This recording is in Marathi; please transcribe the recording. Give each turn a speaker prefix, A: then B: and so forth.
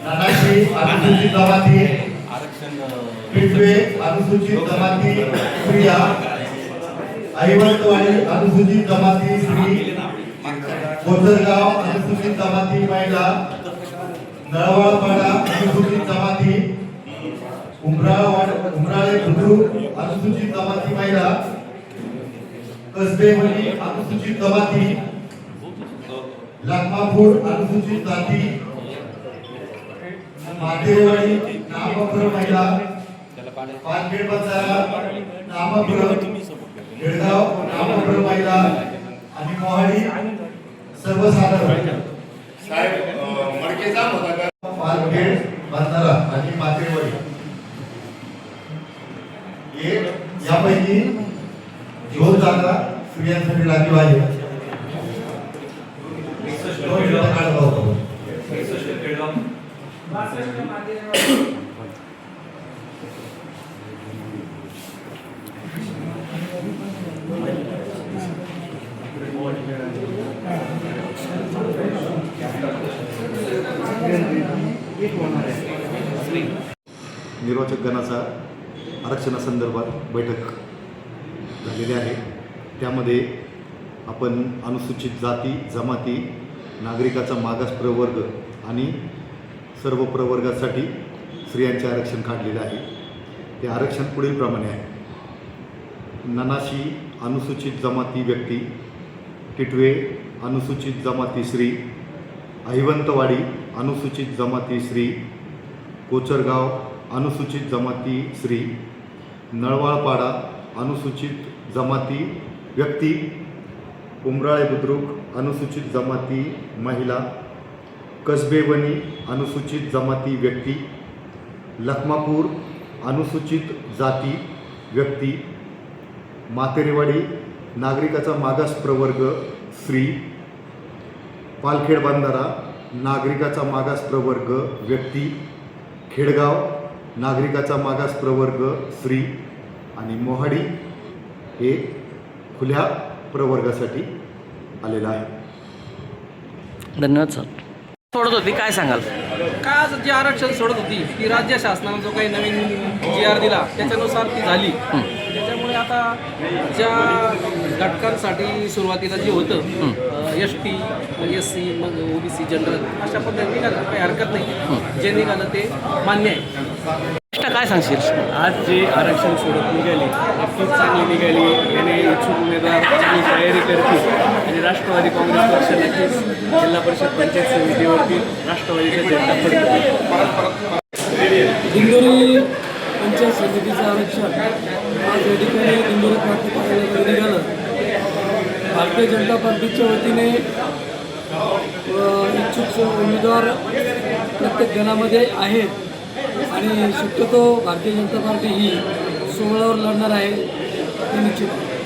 A: नानाशी अनुसूचित जमाती पिटवे अनुसूचित जमाती स्त्रिया ऐवतवाडी अनुसूचित जमाती स्त्री कोचरगाव अनुसूचित जमाती महिला नळवळपाडा अनुसूचित जमाती उमराळवाड उमराळे बुद्रुक अनुसूचित जमाती महिला कसबेवली अनुसूचित जमाती लखमापूर अनुसूचित जाती मातेवाडी नामपूर महिला पाचखेड बंजारा नामपूर बेळगाव नामपूर महिला आणि मोहाडी सर्वसाधारण.
B: साहेब मडके जाम होता का
A: पालखेड बंधारा आणि मातेवाडी हे यापैकी दोन जागा स्त्रियांसाठी राखीव आहे दोन मिनिटं काढत आहोत आपण.
C: निर्वाचक गणाचा आरक्षणासंदर्भात बैठक झालेली आहे. त्यामध्ये आपण अनुसूचित जाती जमाती नागरिकाचा मागास प्रवर्ग आणि सर्व प्रवर्गासाठी स्त्रियांचे आरक्षण काढलेले आहे. ते आरक्षण पुढीलप्रमाणे आहे. ननाशी अनुसूचित जमाती व्यक्ती टिटवे अनुसूचित जमाती स्त्री अहिवंतवाडी अनुसूचित जमाती स्त्री कोचरगाव अनुसूचित जमाती स्त्री नळवाळपाडा अनुसूचित जमाती व्यक्ती उमराळे बुद्रुक अनुसूचित जमाती महिला कसबेवनी अनुसूचित जमाती व्यक्ती लखमापूर अनुसूचित जाती व्यक्ती मातेरेवाडी नागरिकाचा मागास प्रवर्ग स्त्री पालखेड बांधारा नागरिकाचा मागास प्रवर्ग व्यक्ती खेडगाव नागरिकाचा मागास प्रवर्ग स्त्री आणि मोहाडी हे खुल्या प्रवर्गासाठी आलेलं आहे.
D: धन्यवाद सर. सोडत होती काय सांगाल?
E: काय आज जी आरक्षण सोडत होती ती राज्य शासनानं जो काही नवीन जी आर दिला त्याच्यानुसार ती झाली. त्याच्यामुळे आता ज्या घटकांसाठी सुरुवातीला जे होतं एस टी एस सी मग ओबीसी जनरल अशा पद्धतीने निघालं काही हरकत नाही. जे निघालं ते मान्य आहे.
D: एक्स्ट्रा काय सांगशील?
F: आज जे आरक्षण सोडत निघाली नक्कीच चांगली निघाली. याने इच्छुक उमेदवार चांगली तयारी करतील. आणि राष्ट्रवादी काँग्रेस पक्ष नक्कीच जिल्हा परिषद पंचायत समितीवरती राष्ट्रवादीचा झेंडा फडकतो
G: दिंडोरी पंचायत समितीचं आरक्षण आज या ठिकाणी प्रांत कार्यालयामध्ये निघालं. भारतीय जनता पार्टीच्या वतीने अ, इच्छुक उमेदवार प्रत्येक गणामध्ये आहेत. आणि शक्यतो भारतीय जनता पार्टी ही सोहळ्यावर लढणार आहे ते निश्चित आहे.